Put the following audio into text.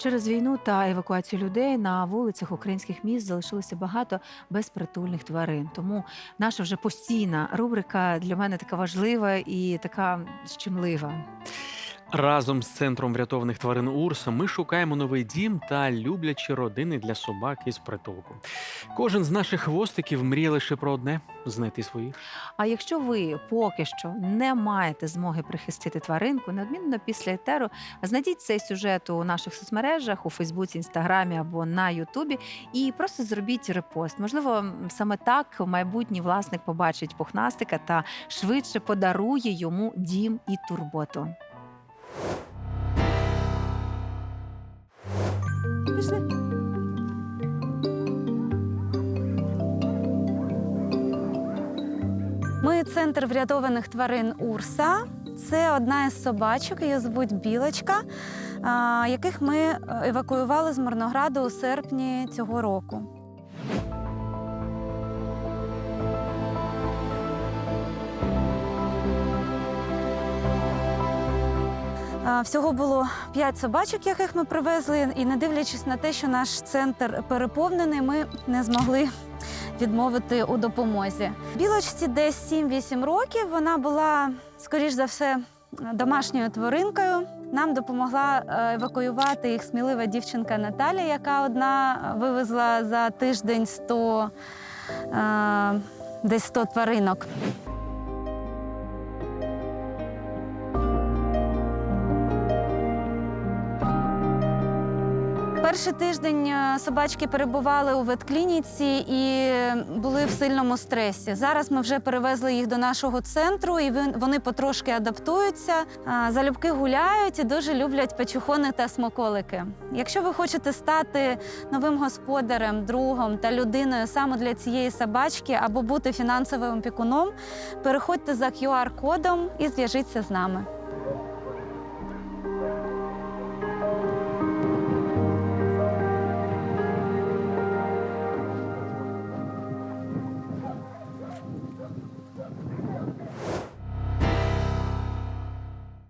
Через війну та евакуацію людей на вулицях українських міст залишилося багато безпритульних тварин. Тому наша вже постійна рубрика для мене така важлива і така щемлива. Разом з центром врятованих тварин Урса ми шукаємо новий дім та люблячі родини для собак із притулку. Кожен з наших хвостиків мріє лише про одне знайти своїх. А якщо ви поки що не маєте змоги прихистити тваринку, неодмінно після етеру знайдіть цей сюжет у наших соцмережах у Фейсбуці, Інстаграмі або на Ютубі, і просто зробіть репост. Можливо, саме так майбутній власник побачить пухнастика та швидше подарує йому дім і турботу. Пішли. Ми центр врятованих тварин Урса. Це одна із собачок, її звуть Білочка, яких ми е, евакуювали з Мирнограду у серпні цього року. Всього було п'ять собачок, яких ми привезли, і не дивлячись на те, що наш центр переповнений, ми не змогли відмовити у допомозі. Білочці десь 7-8 років. Вона була, скоріш за все, домашньою тваринкою. Нам допомогла е, евакуювати їх смілива дівчинка Наталя, яка одна вивезла за тиждень 100, е, десь 100 тваринок. Перший тиждень е, собачки перебували у ветклініці і були в сильному стресі. Зараз ми вже перевезли їх до нашого центру, і вони потрошки адаптуються, залюбки гуляють і дуже люблять печухони та смаколики. Якщо ви хочете стати новим господарем, другом та людиною саме для цієї собачки або бути фінансовим опікуном, переходьте за QR-кодом і зв'яжіться з нами.